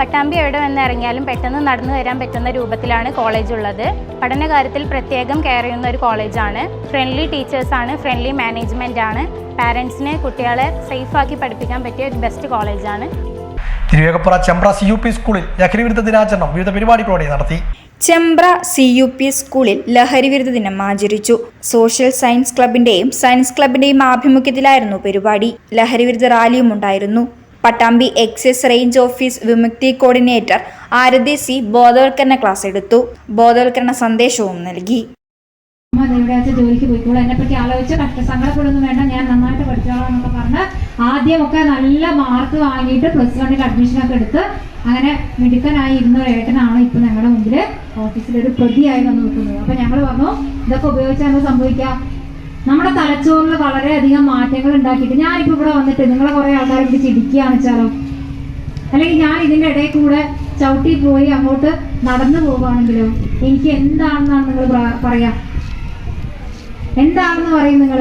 പട്ടാമ്പി എവിടെ വന്ന് ഇറങ്ങിയാലും പെട്ടെന്ന് നടന്നു വരാൻ പറ്റുന്ന രൂപത്തിലാണ് കോളേജ് ഉള്ളത്. പഠനകാര്യത്തിൽ പ്രത്യേകം കെയർ ചെയ്യുന്ന ഒരു കോളേജാണ് ഫ്രണ്ട്ലി ടീച്ചേഴ്സാണ് ഫ്രണ്ട്ലി മാനേജ്മെന്റ് ആണ്. പാരൻസിനെ കുട്ടികളെ സേഫാക്കി പഠിപ്പിക്കാൻ പറ്റിയ ഒരു ബെസ്റ്റ് കോളേജാണ് Thiruvegappura Chembra C U P സ്കൂളിൽ ലഹരി വിരുദ്ധ ദിനാചരണം വിവിധ പരിപാടികളോടെ നടത്തി. ചെമ്പ്ര സി യു പി സ്കൂളിൽ ലഹരി വിരുദ്ധ ദിനം ആചരിച്ചു. സോഷ്യൽ സയൻസ് ക്ലബിന്റെയും സയൻസ് ക്ലബിന്റെയും ആഭിമുഖ്യത്തിലായിരുന്നു പരിപാടി. ലഹരി വിരുദ്ധ റാലിയും ഉണ്ടായിരുന്നു. Pattambi excise range office Vimukthi coordinator Arathi C. ബോധവൽക്കരണ ക്ലാസ് എടുത്തു. ബോധവൽക്കരണ സന്ദേശവും നൽകി. എവിടെയാച്ച ജോലിക്ക് പോയിക്കോളൂ. എന്നെ പറ്റി ആലോചിച്ച് കഷ്ട സങ്കടപ്പെടുന്നു വേണ്ട. ഞാൻ നന്നായിട്ട് പഠിച്ചോളാം എന്നൊക്കെ പറഞ്ഞ് ആദ്യമൊക്കെ നല്ല മാർക്ക് വാങ്ങിയിട്ട് പ്ലസ് വണ്ണിൽ അഡ്മിഷനൊക്കെ എടുത്ത് അങ്ങനെ മിടുക്കനായി ഇരുന്ന ഒരു ഏട്ടനാണ് ഇപ്പൊ ഞങ്ങളുടെ മുമ്പിൽ ഓഫീസിലൊരു ഒരു പ്രതിയായി വന്ന് നിൽക്കുന്നത്. അപ്പൊ ഞങ്ങൾ പറഞ്ഞു ഇതൊക്കെ ഉപയോഗിച്ചാൽ സംഭവിക്കാം? നമ്മുടെ തലച്ചോറിൽ വളരെയധികം മാറ്റങ്ങൾ ഉണ്ടാക്കിയിട്ട് ഞാനിപ്പോൾ ഇവിടെ വന്നിട്ട് നിങ്ങളെ കുറെ ആൾക്കാരെ ഇവിടെ ഇടിക്കുകയാണ് വെച്ചാലോ? അല്ലെങ്കിൽ ഞാൻ ഇതിന്റെ ഇടയിൽ കൂടെ ചവിട്ടി പോയി അങ്ങോട്ട് നടന്നു പോവുകയാണെങ്കിലോ? എനിക്ക് എന്താണെന്നാണ് നിങ്ങൾ പറയാ? എന്താണെന്ന് പറയും നിങ്ങൾ